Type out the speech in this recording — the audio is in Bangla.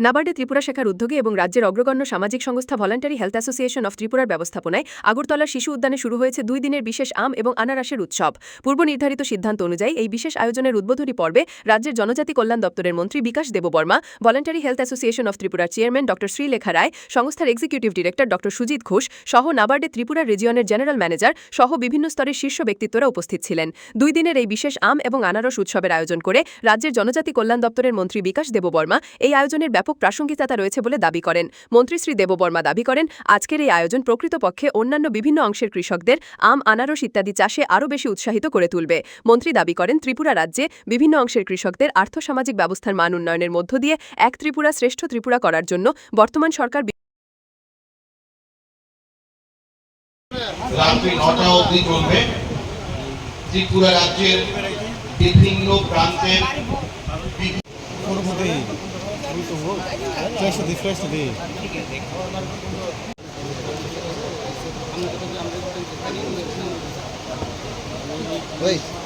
নাবার্ডে ত্রিপুরা শাখার উদ্যোগে এবং রাজ্যের অগ্রগণ্য সামাজিক সংস্থা ভলান্টারি হেলথ অ্যাসোসিয়েশন অফ ত্রিপুরার ব্যবস্থাপনায় আগরতলার শিশু উদ্যানে শুরু হয়েছে দুই দিনের বিশেষ আম এবং আনারসের উৎসব। পূর্ব নির্ধারিত সিদ্ধান্ত অনুযায়ী এই বিশেষ আয়োজনের উদ্বোধনী পর্বে রাজ্যের জনজাতি কল্যাণ দপ্তরের মন্ত্রী Bikash Debbarma, voluntary health association of ত্রিপুরার চেয়ারম্যান ড শ্রীলেখা রায়, সংস্থার এক্সিকিউটিভ ডিরেক্টর ড সুজিত ঘোষ সহ নাবার্ডে ত্রিপুরা রিজিয়নের জেনারেল ম্যানেজার সহ বিভিন্ন স্তরের শীর্ষ ব্যক্তিত্বরা উপস্থিত ছিলেন। দুই দিনের এই বিশেষ আম এবং আনারস উৎসবের আয়োজন করে রাজ্যের জনজাতি কল্যাণ দপ্তরের মন্ত্রী বিকাশ দেববর্মা এই আয়োজনের ব্যাপক প্রাসঙ্গিকতা রয়েছে বলে দাবি করেন। মন্ত্রী শ্রী দেববর্মা দাবি করেন, আজকের এই আয়োজন প্রকৃতপক্ষে অন্যান্য বিভিন্ন অংশের কৃষকদের আম, আনারস ইত্যাদি চাষে আরও বেশি উৎসাহিত করে তুলবে। মন্ত্রী দাবি করেন, ত্রিপুরা রাজ্যে বিভিন্ন অংশের কৃষকদের আর্থসামাজিক ব্যবস্থার মান উন্নয়নের মধ্য দিয়ে এক ত্রিপুরা শ্রেষ্ঠ ত্রিপুরা করার জন্য বর্তমান সরকার রাত্রি নটা চলবে। ত্রিপুরা রাজ্যের বিভিন্ন প্রান্তের Flash the first day. Wait.